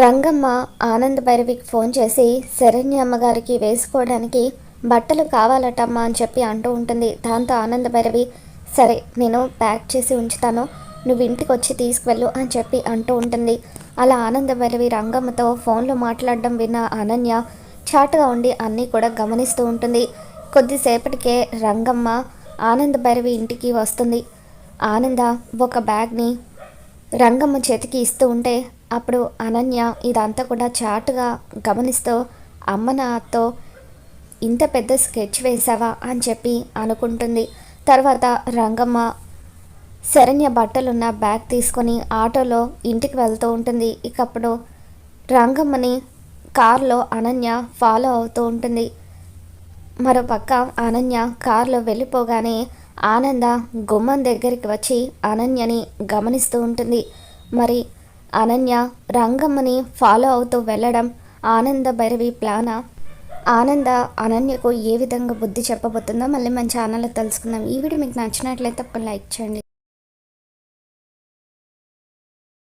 Rangamma Anand భైరవికి phone చేసి శరణ్య అమ్మగారికి వేసుకోవడానికి బట్టలు కావాలటమ్మా అని చెప్పి అంటూ ఉంటుంది. దాంతో ఆనంద్ భైరవి సరే నేను ప్యాక్ చేసి ఉంచుతాను. నువ్వు ఇంటికి వచ్చి తీసుకువెళ్ళు అని చెప్పి అంటూ ఉంటుంది. అలా ఆనంద భైరవి రంగమ్మతో ఫోన్లో మాట్లాడడం విన్న అనన్య చాటుగా ఉండి అన్నీ కూడా గమనిస్తూ ఉంటుంది. కొద్దిసేపటికే రంగమ్మ ఆనంద భైరవి ఇంటికి వస్తుంది. ఆనంద ఒక బ్యాగ్ని రంగమ్మ చేతికి ఇస్తూ ఉంటే అప్పుడు అనన్య ఇదంతా కూడా చాటుగా గమనిస్తూ అమ్మ నాతో ఇంత పెద్ద స్కెచ్ వేసావా అని చెప్పి అనుకుంటుంది. తర్వాత రంగమ్మ శరణ్య బట్టలున్న బ్యాగ్ తీసుకొని ఆటోలో ఇంటికి వెళ్తూ ఉంటుంది. ఇకప్పుడు రంగమ్మని కారులో అనన్య ఫాలో అవుతూ ఉంటుంది. మరోపక్క అనన్య కారులో వెళ్ళిపోగానే ఆనంద గుమ్మం దగ్గరికి వచ్చి అనన్యని గమనిస్తూ ఉంటుంది. మరి అనన్య రంగమ్మని ఫాలో అవుతూ వెళ్ళడం ఆనంద భైరవి ప్లానా? ఆనంద అనన్యకు ఏ విధంగా బుద్ధి చెప్పబోతుందో మళ్ళీ మన ఛానల్లో తెలుసుకుందాం. ఈ వీడియో మీకు నచ్చినట్లయితే ఒక లైక్ చేయండి.